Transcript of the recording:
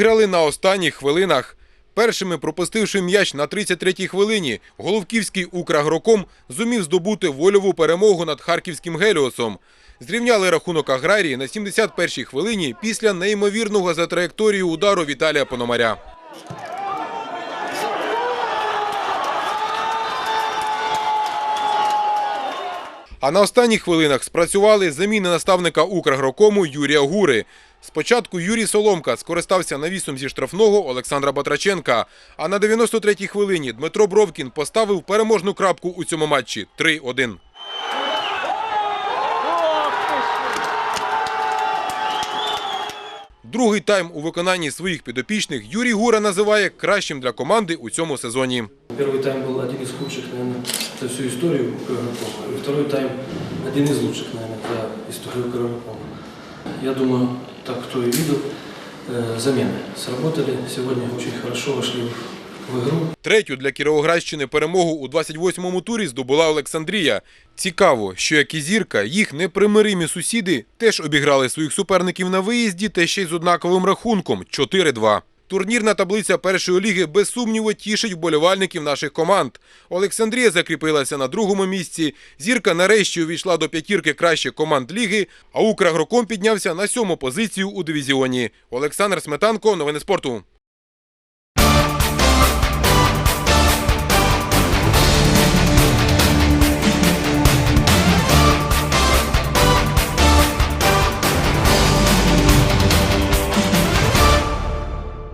Виграли на останніх хвилинах. Першими пропустивши м'яч на 33-й хвилині, головківський «Украгроком» зумів здобути вольову перемогу над харківським «Геліосом». Зрівняли рахунок аграрії на 71-й хвилині після неймовірного за траєкторією удару Віталія Пономаря. А на останніх хвилинах спрацювали заміни наставника «Украгрокому» Юрія Гури. Спочатку Юрій Соломка скористався навісом зі штрафного Олександра Батраченка. А на 93-й хвилині Дмитро Бровкін поставив переможну крапку у цьому матчі 3-1. Другий тайм у виконанні своїх підопічних Юрій Гура називає кращим для команди у цьому сезоні. Первый тайм был один из худших, за всю Укргруппома. И второй тайм один из лучших, наверное, за историю Укргруппома. Я думаю, так кто и видел, э, замены сработали. Сегодня очень хорошо вошли в. Третю для Кіровоградщини перемогу у 28-му турі здобула Олександрія. Цікаво, що як і зірка, їх непримиримі сусіди теж обіграли своїх суперників на виїзді та ще й з однаковим рахунком 4-2. Турнірна таблиця першої ліги без сумніву тішить вболівальників наших команд. Олександрія закріпилася на другому місці. Зірка нарешті увійшла до п'ятірки кращих команд ліги, а Украгроком піднявся на сьому позицію у дивізіоні. Олександр Сметанко, новини спорту.